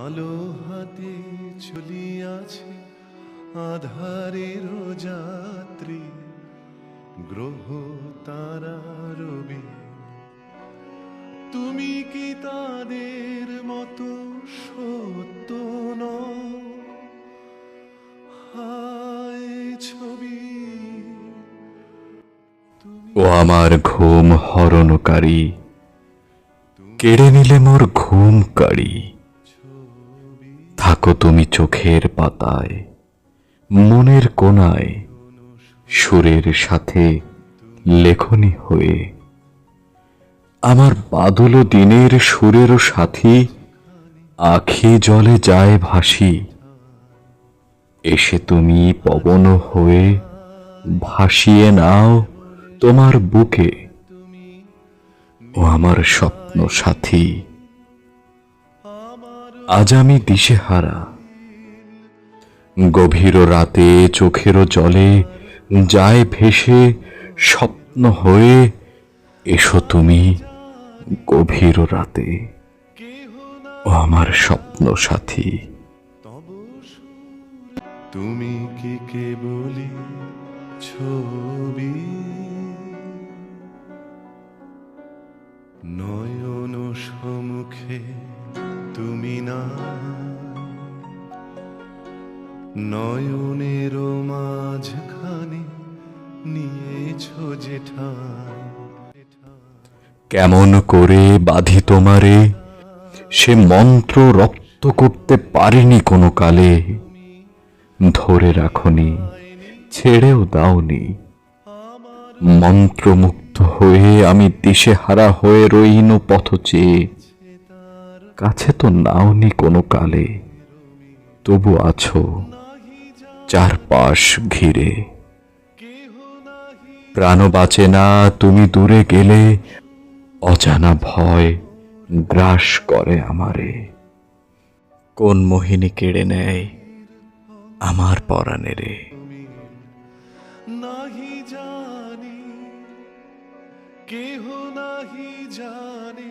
আলো হাতে চলিয়াছে আধারের যাত্রী গ্রহ তারা রবি। তুমি কি তাদের মতো সত্য হায় ছবি ও আমার ঘুম হরণকারী, কেড়ে নিলে মোর ঘুম কাড়ি থাকো তুমি চোখের পাতায়, মনের কোনায় সুরের সাথে লেখনি হয়ে। আমার বাদল দিনের সুরেরও সাথী, আখি জলে যায় ভাসি। এসে তুমি পবন হয়ে ভাসিয়ে নাও তোমার বুকে। ও আমার স্বপ্ন সাথী আজ আমি দিশেহারা। গভীর রাতে চোখের জলে যায় ভেসে স্বপ্ন হয়ে এসো তুমি গভীর রাতে। ও আমার স্বপ্ন সাথী। তুমি কি কেবলি ছবি? নয়ন সম্মুখে তুমি না। নয়নের মাঝখানে নিয়েছ যেঠায় কেমন করে বাঁধি তোমারে? সে মন্ত্র রপ্ত করতে পারিনি কোনো কালে। ধরে রাখনি, ছেড়েও দাওনি। মন্ত্রমুগ্ধ হয়ে আমি দিশে হারা হয়ে রইন পথ চেয়ে। কাছে তো নাওনি কোনো কালে, তবু আছো চারপাশ ঘিরে। প্রাণ বাঁচে না তুমি দূরে গেলে, অজানা ভয় গ্রাস করে আমারে। কোন মোহিনী কেড়ে নেয় আমার পরাণে রে নাহি জানি, কেহ নাহি জানে।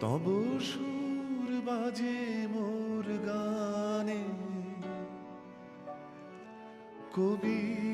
তব সুর বাজে মোর গানে। অন্তরে